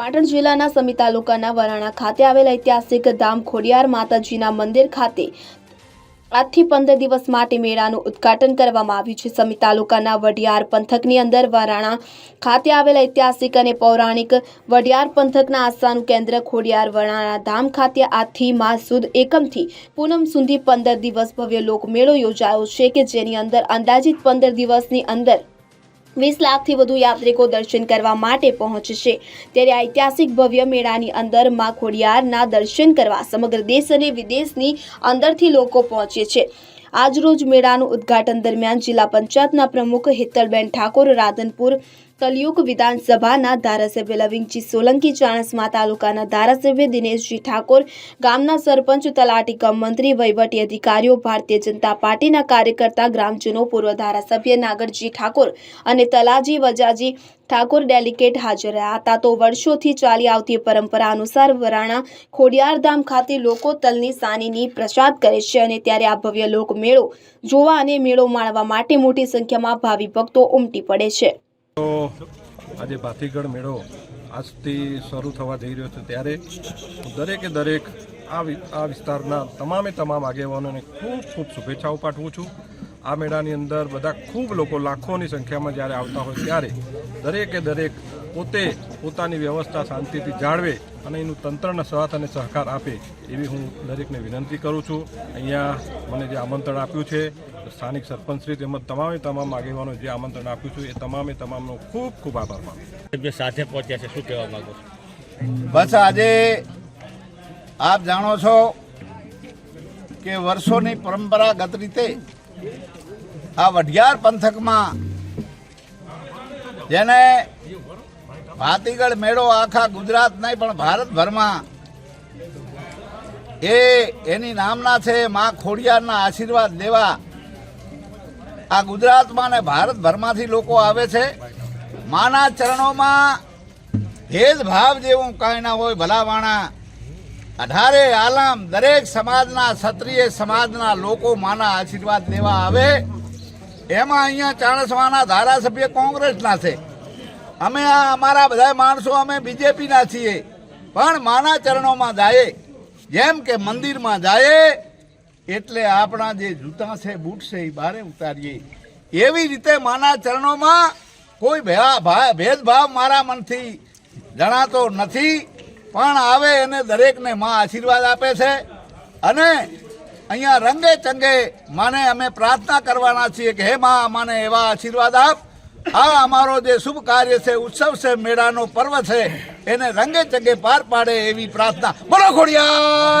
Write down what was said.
પાટણ જિલ્લાના સમી તાલુકાના વરાણા ખાતે આવેલ ઐતિહાસિક ધામ ખોડિયાર માતાજીના મંદિર ખાતે આજથી પંદર દિવસ માટે મેળાનું ઉદ્ઘાટન કરવામાં આવ્યું છે. સમી તાલુકાના વડિયાર પંથકની અંદર વરાણા ખાતે આવેલ ઐતિહાસિક અને પૌરાણિક વડિયાર પંથકના આસ્થાનું કેન્દ્ર ખોડિયાર વરાણા ધામ ખાતે આજથી માસ સુદ એકમથી પૂનમ સુધી પંદર દિવસ ભવ્ય લોકમેળો યોજાયો છે કે જેની અંદર અંદાજિત પંદર દિવસની અંદર વીસ લાખથી વધુ યાત્રિકો દર્શન કરવા માટે પહોંચશે. ત્યારે ઐતિહાસિક ભવ્ય મેળાની અંદરમાં ખોડિયારના દર્શન કરવા સમગ્ર દેશ અને વિદેશની અંદરથી લોકો પહોંચે છે. આજરોજ મેળાનું ઉદ્ઘાટન દરમિયાન જિલ્લા પંચાયતના પ્રમુખ હેતલબેન ઠાકોર, રાધનપુર કલયુગ વિધાનસભાના ધારાસભ્ય લવિંગજી સોલંકી, ચાણસ્મા તાલુકાના ધારાસભ્ય દિનેશજી ઠાકોર, ગામના સરપંચ, તલાટી કમ મંત્રી, વહીવટી અધિકારીઓ, ભારતીય જનતા પાર્ટીના કાર્યકર્તા, ગ્રામજનો, પૂર્વ ધારાસભ્ય નાગરજી ઠાકોર અને તલાજી વજાજી ઠાકોર ડેલિકેટ હાજર રહ્યા હતા. તો વર્ષોથી ચાલી આવતી પરંપરા અનુસાર વરાણા ખોડિયારધામ ખાતે લોકો તલની સાનીની પ્રસાદ કરે છે અને ત્યારે આ ભવ્ય લોકમેળો જોવા અને મેળો માણવા માટે મોટી સંખ્યામાં ભાવિ ભક્તો ઉમટી પડે છે. તો આજે ભાતીગઢ મેળો આજથી શરૂ થવા જઈ રહ્યો છે ત્યારે દરેકે દરેક આ વિસ્તારના તમામે તમામ આગેવાનોને ખૂબ ખૂબ શુભેચ્છાઓ પાઠવું છું. આ મેળાની અંદર બધા ખૂબ લોકો લાખોની સંખ્યામાં જ્યારે આવતા હોય ત્યારે દરેકે દરેક પોતે પોતાની વ્યવસ્થા શાંતિથી જાળવે અને એનું તંત્રને સાથ અને સહકાર આપે એવી હું દરેકને વિનંતી કરું છું. અહીંયા મને જે આમંત્રણ આપ્યું છે સ્થાનિક સરપંચશ્રી તેમજ તમામે તમામ આગેવાનો જે આમંત્રણ આપ્યું છે એ તમામે તમામનો ખૂબ ખૂબ આભાર માનું સાથે પહોંચ્યા છે શું કહેવા માંગો છો? બસ આજે આપ જાણો છો કે વર્ષોની પરંપરાગત રીતે આ વઢિયાર પંથકમાં જેને ભાતીગળ મેળો આખા ગુજરાત નહીં પણ ભારતભરમાં એ એની નામના છે માં ખોડિયારના આશીર્વાદ લેવા આ ગુજરાતમાં ને ભારતભરમાંથી લોકો આવે છે. માના ચરણોમાં ભેદભાવ જેવું કાંઈ ના હોય, ભલાવાણા. અઢારે આલમ દરેક સમાજના, ક્ષત્રિય સમાજના લોકો માના આશીર્વાદ લેવા આવે. એમાં અહીંયા ચાણસમાના ધારાસભ્ય કોંગ્રેસના છે. અમે આ અમારા બધા માણસો અમે બીજેપીના છીએ. પણ માના ચરણોમાં જાય જેમ કે મંદિરમાં જાય એટલે આપણા જે જૂતા છે, બૂટ છે, એ બારે ઉતારીએ. એવી રીતે માના ચરણોમાં કોઈ ભેદભાવ મારા મનથી જણાતો નથી, પણ આવે એને દરેકને માં આશીર્વાદ આપે છે. અને અહીંયા રંગે ચંગે માને અમે પ્રાર્થના કરવાના છીએ કે હે માં મને એવા આશીર્વાદ આપ. આ અમારો જે શુભ કાર્ય છે, ઉત્સવ છે, મેળાનો પર્વ છે, એને રંગે ચંગે પાર પાડે એવી પ્રાર્થના. બોલો ખોડિયા.